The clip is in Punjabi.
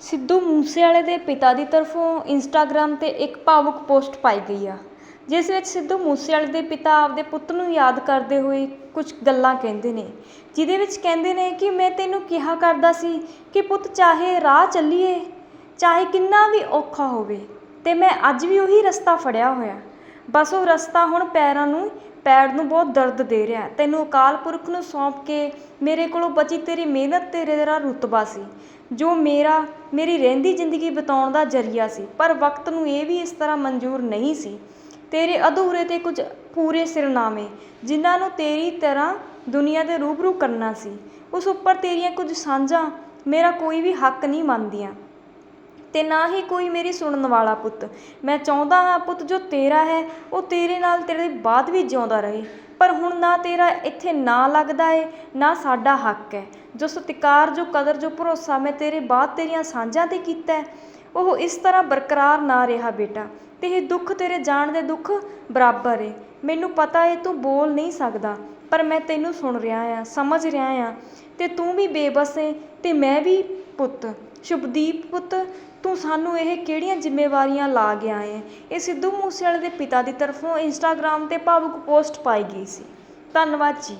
ਸਿੱਧੂ ਮੂਸੇਵਾਲੇ ਦੇ ਪਿਤਾ ਦੀ ਤਰਫੋਂ ਇੰਸਟਾਗ੍ਰਾਮ 'ਤੇ ਇੱਕ ਭਾਵੁਕ ਪੋਸਟ ਪਾਈ ਗਈ ਆ, ਜਿਸ ਵਿੱਚ ਸਿੱਧੂ ਮੂਸੇਵਾਲੇ ਦੇ ਪਿਤਾ ਆਪਦੇ ਪੁੱਤ ਨੂੰ ਯਾਦ ਕਰਦੇ ਹੋਏ ਕੁਝ ਗੱਲਾਂ ਕਹਿੰਦੇ ਨੇ, ਜਿਹਦੇ ਵਿੱਚ ਕਹਿੰਦੇ ਨੇ ਕਿ ਮੈਂ ਤੈਨੂੰ ਕਿਹਾ ਕਰਦਾ ਸੀ ਕਿ ਪੁੱਤ ਚਾਹੇ ਰਾਹ ਚੱਲੀਏ, ਚਾਹੇ ਕਿੰਨਾ ਵੀ ਔਖਾ ਹੋਵੇ, ਤੇ ਮੈਂ ਅੱਜ ਵੀ ਉਹੀ ਰਸਤਾ ਫੜਿਆ ਹੋਇਆ। ਬਸ ਉਹ ਰਸਤਾ ਹੁਣ ਪੈਰਾਂ ਨੂੰ ਪੈਰ ਨੂੰ ਬਹੁਤ ਦਰਦ ਦੇ ਰਿਹਾ ਤੈਨੂੰ ਅਕਾਲ ਪੁਰਖ ਨੂੰ ਸੌਂਪ ਕੇ ਮੇਰੇ ਕੋਲੋਂ ਬਚੀ ਤੇਰੀ ਮਿਹਨਤ ਤੇ ਤੇਰਾ ਰੁਤਬਾ ਸੀ, ਜੋ ਮੇਰਾ, ਮੇਰੀ ਰਹਿੰਦੀ ਜ਼ਿੰਦਗੀ ਬਿਤਾਉਣ ਦਾ ਜ਼ਰੀਆ ਸੀ। ਪਰ ਵਕਤ ਨੂੰ ਇਹ ਵੀ ਇਸ ਤਰ੍ਹਾਂ ਮਨਜ਼ੂਰ ਨਹੀਂ ਸੀ। ਤੇਰੇ ਅਧੂਰੇ ਤੇ ਕੁਝ ਪੂਰੇ ਸਿਰਨਾਮੇ, ਜਿਨ੍ਹਾਂ ਨੂੰ ਤੇਰੀ ਤਰ੍ਹਾਂ ਦੁਨੀਆ ਦੇ ਰੂਬਰੂ ਕਰਨਾ ਸੀ। ਉਸ ਉੱਪਰ ਤੇਰੀਆਂ ਕੁਝ ਸਾਂਝਾਂ, ਮੇਰਾ ਕੋਈ ਵੀ ਹੱਕ ਨਹੀਂ ਮੰਨਦੀਆਂ। ਅਤੇ ਨਾ ਹੀ ਕੋਈ ਮੇਰੀ ਸੁਣਨ ਵਾਲਾ ਪੁੱਤ। ਮੈਂ ਚਾਹੁੰਦਾ ਹਾਂ ਪੁੱਤ ਜੋ ਤੇਰਾ ਹੈ, ਉਹ ਤੇਰੇ ਨਾਲ ਤੇਰੇ ਬਾਅਦ ਵੀ ਜਿਉਂਦਾ ਰਹੇ। ਪਰ ਹੁਣ ਨਾ ਤੇਰਾ ਇੱਥੇ ਨਾਂ ਲੱਗਦਾ ਏ, ਨਾ ਸਾਡਾ ਹੱਕ ਹੈ। ਜੋ ਸਤਿਕਾਰ, ਜੋ ਕਦਰ, ਜੋ ਭਰੋਸਾ ਮੈਂ ਤੇਰੇ ਬਾਅਦ ਤੇਰੀਆਂ ਸਾਂਝਾਂ ਤੇ ਕੀਤਾ ਉਹ ਇਸ ਤਰ੍ਹਾਂ ਬਰਕਰਾਰ ਨਾ ਰਿਹਾ ਬੇਟਾ। ਅਤੇ ਇਹ ਦੁੱਖ ਤੇਰੇ ਜਾਣ ਦੇ ਦੁੱਖ ਬਰਾਬਰ ਏ। ਮੈਨੂੰ ਪਤਾ ਏ ਤੂੰ ਬੋਲ ਨਹੀਂ ਸਕਦਾ, ਪਰ ਮੈਂ ਤੈਨੂੰ ਸੁਣ ਰਿਹਾ ਹਾਂ, ਸਮਝ ਰਿਹਾ ਹਾਂ। ਅਤੇ ਤੂੰ ਵੀ ਬੇਬਸ ਏ ਅਤੇ ਮੈਂ ਵੀ ਪੁੱਤ। ਸ਼ੁਭਦੀਪ ਪੁੱਤ, ਤੂੰ ਸਾਨੂੰ ਇਹ ਕਿਹੜੀਆਂ ਜ਼ਿੰਮੇਵਾਰੀਆਂ ਲਾ ਗਿਆ ਏ? ਇਹ ਸਿੱਧੂ ਮੂਸੇਵਾਲੇ ਦੇ ਪਿਤਾ ਦੀ ਤਰਫੋਂ ਇੰਸਟਾਗ੍ਰਾਮ ਤੇ ਭਾਵੁਕ ਪੋਸਟ ਪਾਈ ਗਈ ਸੀ। ਧੰਨਵਾਦ ਜੀ।